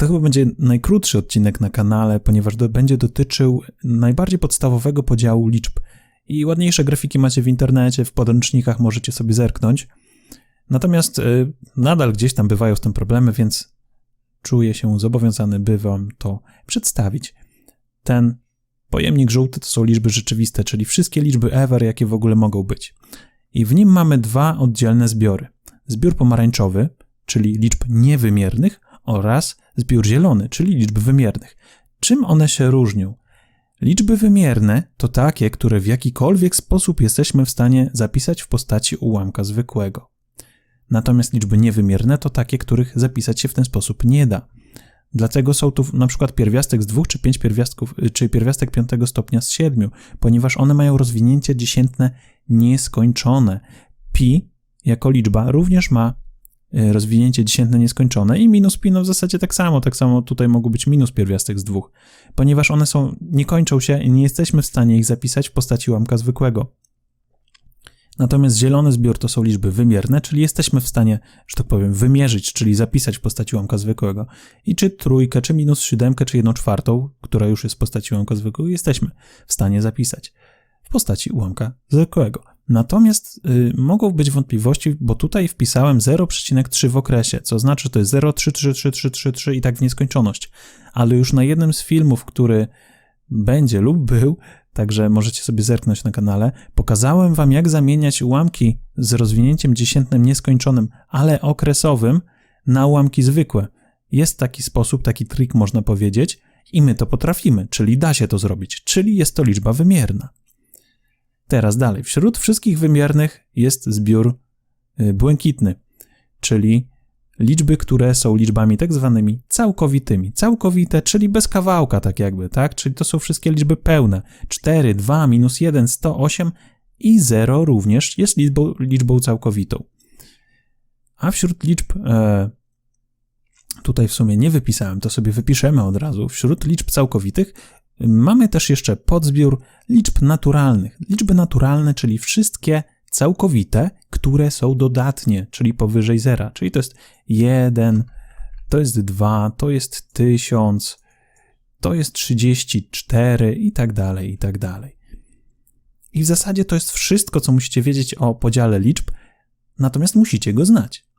To chyba będzie najkrótszy odcinek na kanale, ponieważ do, będzie dotyczył najbardziej podstawowego podziału liczb. I ładniejsze grafiki macie w internecie, w podręcznikach możecie sobie zerknąć. Natomiast y, nadal gdzieś tam bywają z tym problemy, więc czuję się zobowiązany, by wam to przedstawić. Ten pojemnik żółty to są liczby rzeczywiste, czyli wszystkie liczby ever, jakie w ogóle mogą być. I w nim mamy dwa oddzielne zbiory. Zbiór pomarańczowy, czyli liczb niewymiernych, oraz zbiór zielony, czyli liczb wymiernych. Czym one się różnią? Liczby wymierne to takie, które w jakikolwiek sposób jesteśmy w stanie zapisać w postaci ułamka zwykłego. Natomiast liczby niewymierne to takie, których zapisać się w ten sposób nie da. Dlatego są tu na przykład pierwiastek z dwóch czy pięć pierwiastków, czy pierwiastek piątego stopnia z siedmiu, ponieważ one mają rozwinięcie dziesiętne nieskończone. Pi jako liczba również ma rozwinięcie dziesiętne nieskończone i minus pi no w zasadzie tak samo, tak samo tutaj mogą być minus pierwiastek z dwóch, ponieważ one są, nie kończą się i nie jesteśmy w stanie ich zapisać w postaci ułamka zwykłego. Natomiast zielony zbiór to są liczby wymierne, czyli jesteśmy w stanie, że tak powiem, wymierzyć, czyli zapisać w postaci ułamka zwykłego. I czy trójkę, czy minus siódemkę, czy jedną czwartą, która już jest w postaci ułamka zwykłego, jesteśmy w stanie zapisać w postaci ułamka zwykłego. Natomiast y, mogą być wątpliwości, bo tutaj wpisałem 0,3 w okresie, co znaczy, że to jest 0,33333 i tak w nieskończoność. Ale już na jednym z filmów, który będzie lub był, także możecie sobie zerknąć na kanale, pokazałem wam, jak zamieniać ułamki z rozwinięciem dziesiętnym nieskończonym, ale okresowym na ułamki zwykłe. Jest taki sposób, taki trik można powiedzieć i my to potrafimy, czyli da się to zrobić, czyli jest to liczba wymierna. Teraz dalej. Wśród wszystkich wymiernych jest zbiór y, błękitny, czyli liczby, które są liczbami tak zwanymi całkowitymi. Całkowite, czyli bez kawałka, tak jakby, tak? Czyli to są wszystkie liczby pełne. 4, 2, minus 1, 108 i 0 również jest liczbą, liczbą całkowitą. A wśród liczb, e, tutaj w sumie nie wypisałem, to sobie wypiszemy od razu, wśród liczb całkowitych mamy też jeszcze podzbiór liczb naturalnych. Liczby naturalne, czyli wszystkie całkowite, które są dodatnie, czyli powyżej zera. Czyli to jest 1, to jest 2, to jest 1000, to jest 34 i tak dalej, i tak dalej. I w zasadzie to jest wszystko, co musicie wiedzieć o podziale liczb, natomiast musicie go znać.